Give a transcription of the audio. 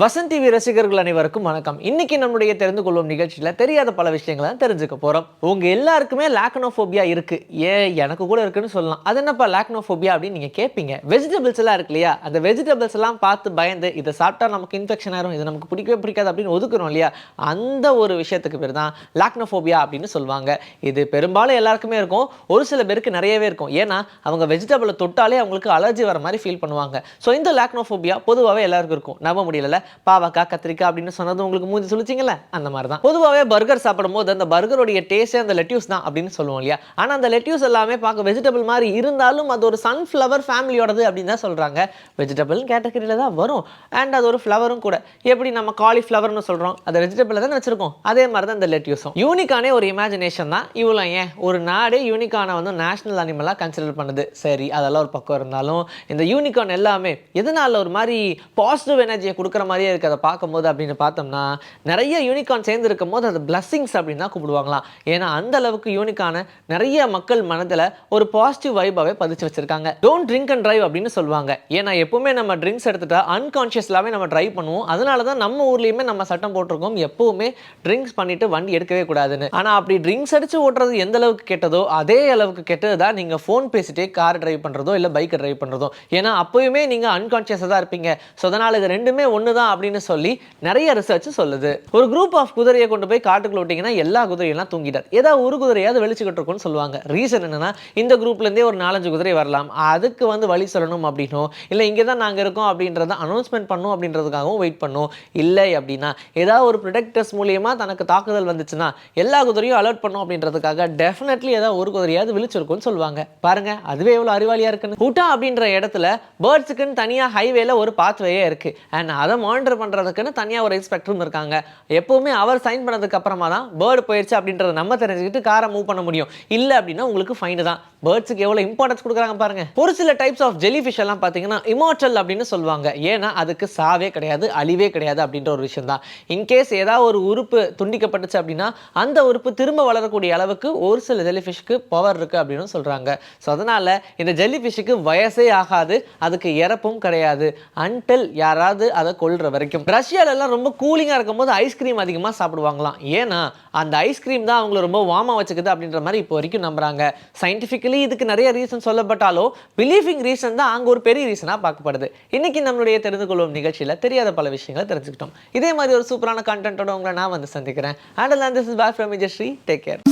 Vasanth TV ரசிகர்கள் அனைவருக்கும் வணக்கம். இன்னைக்கு நம்முடைய தெரிந்து கொள்ளும் நிகழ்ச்சியில் தெரியாத பல விஷயங்களை தான் தெரிஞ்சுக்க போகிறோம் உங்கள் எல்லாருக்குமே லாக்னோஃபோபியா இருக்குது ஏன்? எனக்கு கூட இருக்குன்னு சொல்லலாம். அது என்னப்பா லாக்னோஃபோபியா அப்படின்னு நீங்கள் கேட்பீங்க வெஜிடபிள்ஸ் எல்லாம் இருக்கு இல்லையா? அந்த வெஜிடபிள்ஸ் எல்லாம் பார்த்து பயந்து இதை சாப்பிட்டா நமக்கு இன்ஃபெக்ஷன் ஆயிரும் இது நமக்கு பிடிக்கவே பிடிக்காது அப்படின்னு ஒதுக்குறோம் இல்லையா? அந்த ஒரு விஷயத்துக்கு பேர் தான் லாக்னோஃபோபியா அப்படின்னு சொல்லுவாங்க. இது பெரும்பாலும் எல்லாருக்குமே இருக்கும். ஒரு சில பேருக்கு நிறையவே இருக்கும். ஏன்னா அவங்க வெஜிடபிளை தொட்டாலே அவங்களுக்கு அலர்ஜி வர மாதிரி ஃபீல் பண்ணுவாங்க. ஸோ இந்த லாக்னோஃபோபியா பொதுவாகவே எல்லாருக்கும் இருக்கும். நம்ப முடியல பாவக்காய் கத்திரிக்காய் அப்படின்னு சொன்னது உங்களுக்கு மூஞ்சி சொல்லிச்சிங்களே அந்த மாதிரி தான் பொதுவாகவே பர்கர் சாப்பிடும்போது அந்த பர்கருடைய டேஸ்டே அந்த லெட்யூஸ் தான் அப்படின்னு சொல்லுவோம் இல்லையா? ஆனால் அந்த லெட்யூஸ் எல்லாமே பார்க்க வெஜிடபிள் மாதிரி இருந்தாலும் அது ஒரு சன்ஃப்ளவர் ஃபேமிலியோடது அப்படின்னு தான் சொல்கிறாங்க வெஜிடபிள் கேட்டகரியில் தான் வரும். அண்ட் அது ஒரு ஃப்ளவரும் கூட. எப்படி நம்ம காலிஃப்ளவர்னு சொல்கிறோம் அதை வெஜிடபிள் தான் வச்சுருக்கோம். அதே மாதிரி தான் இந்த லெட்யூஸும் யூனிக்கானே ஒரு இமேஜினேஷன் தான். இவ்வளோ ஏன்? ஒரு நாடே யூனிக்கான வந்து நேஷனல் அனிமலாக கன்சிடர் பண்ணுது. சரி அதெல்லாம் ஒரு பக்கம் இருந்தாலும் இந்த யூனிகான் எல்லாமே எதனால ஒரு மாதிரி பாசிட்டிவ் எனர்ஜியை கொடுக்குற மாதிரி மாதிரியே இருக்குது அதை பார்க்கும்போது அப்படின்னு பார்த்தோம்னா நிறைய யூனிகான் சேர்ந்து இருக்கும் போது அது பிளஸ்ஸிங்ஸ் அப்படின்னு தான் கூப்பிடுவாங்களாம். ஏன்னா அந்த அளவுக்கு யூனிக்கான நிறைய மக்கள் மனதில் ஒரு பாசிட்டிவ் வைபாவே பதிச்சு வச்சிருக்காங்க. டோன்ட் ட்ரிங்க் அண்ட் டிரைவ் அப்படின்னு சொல்லுவாங்க. ஏன்னா எப்பவுமே நம்ம ட்ரிங்க்ஸ் எடுத்துட்டா அன்கான்ஷியஸ்லாவே நம்ம ட்ரைவ் பண்ணுவோம். அதனால தான் நம்ம ஊர்லேயுமே நம்ம சட்டம் போட்டிருக்கோம். எப்பவுமே ட்ரிங்க்ஸ் பண்ணிட்டு வண்டி எடுக்கவே கூடாதுன்னு. ஆனால் அப்படி ட்ரிங்க்ஸ் அடிச்சு ஓட்டுறது எந்த அளவுக்கு கெட்டதோ அதே அளவுக்கு கெட்டது தான் நீங்கள் ஃபோன் பேசிட்டே கார் டிரைவ் பண்ணுறதோ இல்லை பைக்கை டிரைவ் பண்ணுறதோ ஏன்னா அப்போயுமே நீங்கள் அன்கான்ஷியஸாக தான் இருப்பீங்க. ஸோ அதனால் இது ரெண்டுமே ஒன்று தான் அப்படின்னு சொல்லி நிறைய ரிசர்ச் சொல்லுது. ஒரு குரூப் ஆஃப் குதிரையை கொண்டு போய் காட்டுக்குள்ள விட்டிங்கன்னா எல்லா குதிரையெல்லாம் தூங்கிட்டார். ஏதாவது ஒரு குதிரையாவது வெளிச்சுக்கிட்டு இருக்கும்னு சொல்லுவாங்க. ரீசன் என்னன்னா இந்த குரூப்லேருந்தே ஒரு நாலஞ்சு குதிரை வரலாம். அதுக்கு வந்து வழி சொல்லணும் அப்படின்னோ இல்லை இங்கே தான் நாங்கள் இருக்கோம் அப்படின்றத அனௌன்ஸ்மெண்ட் பண்ணும் அப்படின்றதுக்காகவும் வெயிட் பண்ணும். இல்லை அப்படின்னா ஏதாவது ஒரு ப்ரொடெக்டர்ஸ் மூலியமாக தனக்கு தாக்குதல் வந்துச்சுன்னா எல்லா குதிரையும் அலர்ட் பண்ணும் அப்படின்றதுக்காக டெஃபினெட்லி ஏதாவது ஒரு குதிரையாவது விழிச்சிருக்கும்னு சொல்லுவாங்க. பாருங்க அதுவே எவ்வளோ அறிவாளியாக இருக்குன்னு. ஹூட்டா அப்படின்ற இடத்துல பேர்ட்ஸுக்குன்னு தனியாக ஹைவேல ஒரு பாத்வேயே இருக்கு. அண்ட் அதை மானிட்டர் பண்ணுறதுக்குன்னு தனியாக ஒரு இன்ஸ்பெக்டரும் இருக்காங்க. எப்போவுமே அவர் சைன் பண்ணதுக்கு அப்புறமா தான் பேர்டு போயிடுச்சு அப்படின்றத நம்ம தெரிஞ்சுக்கிட்டு காரை மூவ் பண்ண முடியும். இல்லை அப்படின்னா உங்களுக்கு ஃபைன் தான். பேர்ட்ஸுக்கு எவ்வளோ இம்பார்ட்டன்ஸ் கொடுக்குறாங்க பாருங்க. ஒரு சில டைப்ஸ் ஆஃப் ஜெலி ஃபிஷ் எல்லாம் பார்த்தீங்கன்னா இமோட்டல் அப்படின்னு சொல்லுவாங்க. ஏன்னா அதுக்கு சாவே கிடையாது அழிவே கிடையாது அப்படின்ற ஒரு விஷயம் தான். இன்கேஸ் ஏதாவது ஒரு உறுப்பு துண்டிக்கப்பட்டுச்சு அப்படின்னா அந்த உறுப்பு திரும்ப வளரக்கூடிய அளவுக்கு ஒரு சில ஜெலி ஃபிஷ்க்கு பவர் இருக்கு அப்படின்னு சொல்றாங்க. ஸோ அதனால இந்த ஜெல்லி ஃபிஷ்ஷுக்கு வயசே ஆகாது அதுக்கு இறப்பும் கிடையாது. அன்டில் யாராவது அதை கொல்ற வரைக்கும். ரஷ்யால எல்லாம் ரொம்ப கூலிங்காக இருக்கும்போது ஐஸ்கிரீம் அதிகமாக சாப்பிடுவாங்களாம். ஏன்னா அந்த ஐஸ்கிரீம் தான் அவங்கள ரொம்ப வார்மாக வச்சுக்குது அப்படின்ற மாதிரி இப்போ வரைக்கும் நம்புறாங்க. சயின்டிஃபிக்கலி இதுக்கு நிறைய ரீசன் சொல்லப்பட்டாலும் பிலீஃபிங் ரீசன் தான் அங்கே ஒரு பெரிய ரீசனாக பார்க்கப்படுது. இன்னைக்கு நம்மளுடைய தெரிந்து கொள்ளும் நிகழ்ச்சியில் தெரியாத பல விஷயங்களை தெரிஞ்சுக்கிட்டோம். இதே மாதிரி ஒரு சூப்பரான கண்டென்ட்டோட உங்களை நான் வந்து சந்திக்கிறேன். And this is boy from Vijayasri take care